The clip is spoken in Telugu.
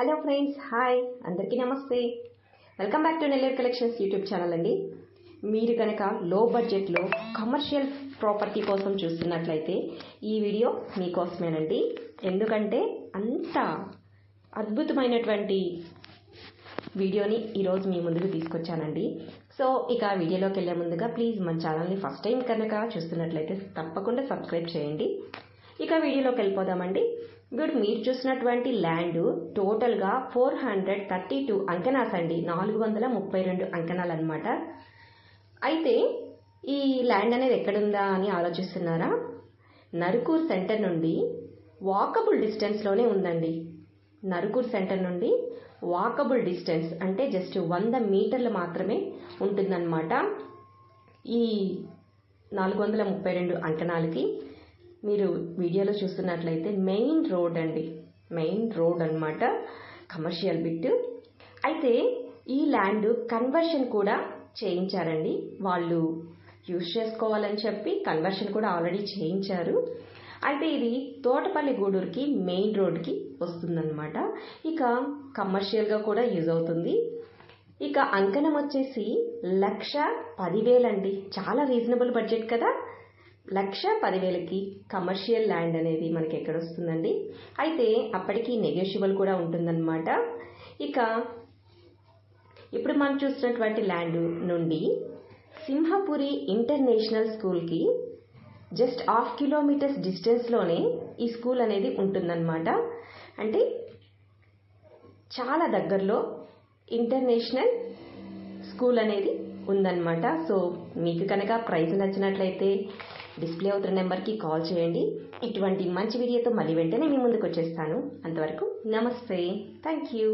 Hello friends hi. అందరికీ నమస్తే. Welcome back to Nellore collections YouTube channel అండి. మీరు కనుక లో బడ్జెట్లో కమర్షియల్ ప్రాపర్టీ కోసం చూస్తున్నట్లయితే ఈ వీడియో మీకోసమేనండి. ఎందుకంటే అంత అద్భుతమైనటువంటి వీడియోని ఈరోజు మీ ముందుకు తీసుకొచ్చానండి. సో ఇక వీడియోలోకి వెళ్ళే ముందుగా ప్లీజ్ మన ఛానల్ని ఫస్ట్ టైం కనుక చూస్తున్నట్లయితే తప్పకుండా సబ్స్క్రైబ్ చేయండి. ఇక వీడియోలోకి వెళ్ళిపోదామండి. గుడ్ మీరు చూసినటువంటి ల్యాండ్ టోటల్గా ఫోర్ హండ్రెడ్ థర్టీ టూ అంకనాస్ అండి. నాలుగు వందల ముప్పై రెండు అంకణాలు అనమాట అయితే ఈ ల్యాండ్ అనేది ఎక్కడుందా అని ఆలోచిస్తున్నారా? నరుకూర్ సెంటర్ నుండి వాకబుల్ డిస్టెన్స్లోనే ఉందండి. నరుకూర్ సెంటర్ నుండి వాకబుల్ డిస్టెన్స్ అంటే జస్ట్ వంద మీటర్లు మాత్రమే ఉంటుందన్నమాట. ఈ నాలుగు వందల ముప్పై రెండు అంకణాలకి మీరు వీడియోలో చూస్తున్నట్లయితే మెయిన్ రోడ్ అండి. మెయిన్ రోడ్ అనమాట కమర్షియల్ బిట్ అయితే ఈ ల్యాండ్ కన్వర్షన్ కూడా చేయించారండి. వాళ్ళు యూజ్ చేసుకోవాలని చెప్పి కన్వర్షన్ కూడా ఆల్రెడీ చేయించారు. అయితే ఇది తోటపల్లి గూడూరుకి మెయిన్ రోడ్కి వస్తుందన్నమాట. ఇక కమర్షియల్గా కూడా యూజ్ అవుతుంది. ఇక అంకణం వచ్చేసి లక్ష పదివేలండి. చాలా రీజనబుల్ బడ్జెట్ కదా. లక్ష పదివేలకి కమర్షియల్ ల్యాండ్ అనేది మనకి ఎక్కడ వస్తుందండి అయితే అప్పటికి నెగోషియబుల్ కూడా ఉంటుందన్నమాట. ఇక ఇప్పుడు మనం చూసినటువంటి ల్యాండ్ నుండి సింహపురి ఇంటర్నేషనల్ స్కూల్కి జస్ట్ హాఫ్ కిలోమీటర్స్ డిస్టెన్స్లోనే ఈ స్కూల్ అనేది ఉంటుందన్నమాట. అంటే చాలా దగ్గరలో ఇంటర్నేషనల్ స్కూల్ అనేది ఉందన్నమాట. సో మీకు కనుక ప్రైజ్ నచ్చినట్లయితే డిస్ప్లే అవుతున్న నెంబర్కి కాల్ చేయండి. ఇటువంటి మంచి వీడియోతో మళ్ళీ వెంటనే మీ ముందుకు వచ్చేస్తాను. అంతవరకు నమస్తే. Thank you